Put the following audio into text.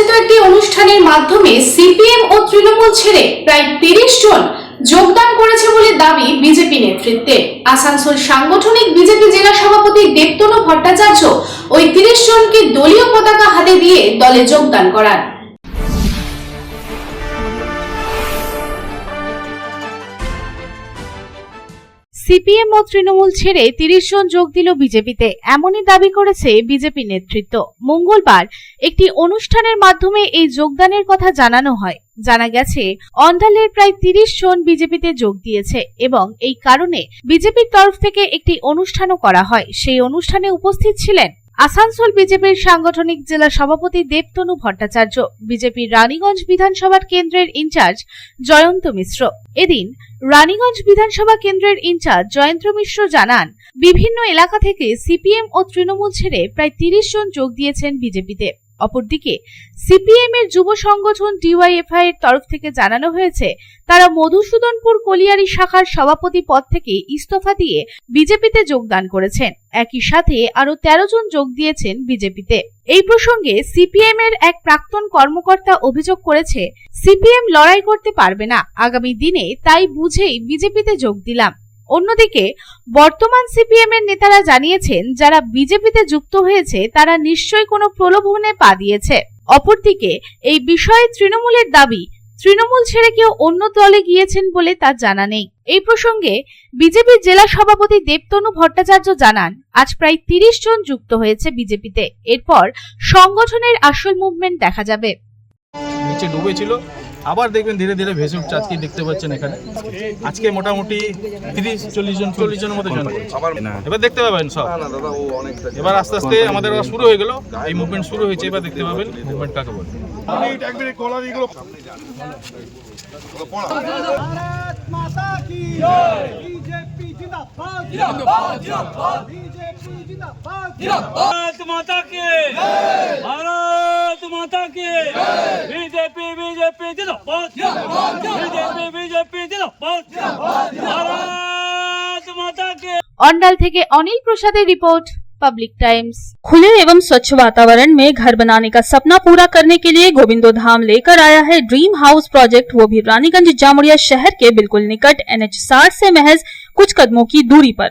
আয়োজিত একটি অনুষ্ঠানের মাধ্যমে সিপিএম ও তৃণমূল ছেড়ে প্রায় তিরিশ জন যোগদান করেছে বলে দাবি বিজেপি নেতৃত্বে। আসানসোল সাংগঠনিক বিজেপি জেলা সভাপতি দেবতনু ভট্টাচার্য ওই তিরিশ জনকে দলীয় পতাকা হাতে দিয়ে দলে যোগদান করান। সিপিএম ও তৃণমূল ছেড়ে তিরিশ জন যোগ দিল বিজেপিতে। এমনই দাবি করেছে বিজেপি নেতৃত্ব। মঙ্গলবার একটি অনুষ্ঠানের মাধ্যমে এই যোগদানের কথা জানানো হয়। জানা গেছে, অন্ডালের প্রায় তিরিশ জন বিজেপিতে যোগ দিয়েছে এবং এই কারণে বিজেপির তরফ থেকে একটি অনুষ্ঠানও করা হয়। সেই অনুষ্ঠানে উপস্থিত ছিলেন আসানসোল বিজেপির সাংগঠনিক জেলা সভাপতি দেবতনু ভট্টাচার্য, বিজেপির রানীগঞ্জ বিধানসভার কেন্দ্রের ইনচার্জ জয়ন্ত মিশ্র। এদিন রানীগঞ্জ বিধানসভা কেন্দ্রের ইনচার্জ জয়ন্ত মিশ্র জানান, বিভিন্ন এলাকা থেকে সিপিএম ও তৃণমূল ছেড়ে প্রায় তিরিশ জন যোগ দিয়েছেন বিজেপিতে। অপরদিকে সিপিএম এর যুব সংগঠন ডিওয়াইএফআই এর তরফ থেকে জানানো হয়েছে, তারা মধুসূদনপুর কলিয়ারি শাখার সভাপতি পদ থেকে ইস্তফা দিয়ে বিজেপিতে যোগদান করেছেন। একই সাথে আরও তেরো জন যোগ দিয়েছেন বিজেপিতে। এই প্রসঙ্গে সিপিএম এর এক প্রাক্তন কর্মকর্তা অভিযোগ করেছে, সিপিএম লড়াই করতে পারবে না। আগামী দিনে তাই বুঝেই বিজেপিতে যোগ দিলাম। অন্যদিকে, বর্তমান সিপিএম এর নেতারা জানিয়েছেন, যারা বিজেপিতে যুক্ত হয়েছে, তারা নিশ্চয়ই কোনো প্রলোভনে পা দিয়েছে। অপরদিকে, এই বিষয়ে তৃণমূলের দাবি, তৃণমূল ছেড়ে কেউ অন্য দলে গিয়েছেন বলে তার জানা নেই। এই প্রসঙ্গে বিজেপির জেলা সভাপতি দেবতনু ভট্টাচার্য জানান, আজ প্রায় তিরিশ জন যুক্ত হয়েছে বিজেপিতে। এরপর সংগঠনের আসল মুভমেন্ট দেখা যাবে। আবার দেখবেন ধীরে ধীরে ভেসে উঠছে। আজকে দেখতে পাচ্ছেন এখানে। আজকে মোটামুটি তিরিশ, চল্লিশ জন, চল্লিশ জনের মতো জন। এবার দেখতে পাবেন সব। এবার আস্তে আস্তে আমাদের শুরু হয়ে গেল। এই মুভমেন্ট শুরু হয়েছে, এবার দেখতে পাবেন মুভমেন্ট কাকে বলে। ভারত মাতা কে? ভারত মাতা কে? बीजेपी जिंदाबाद बीजेपी बीजेपी जिंदाबाद भारत माता के ऑनडल থেকে अनिल प्रसाद की रिपोर्ट पब्लिक टाइम्स खुले एवं स्वच्छ वातावरण में घर बनाने का सपना पूरा करने के लिए गोविंदो धाम लेकर आया है ड्रीम हाउस प्रोजेक्ट वो भी रानीगंज जामुड़िया शहर के बिल्कुल निकट एनएच साठ ऐसी महज कुछ कदमों की दूरी पर।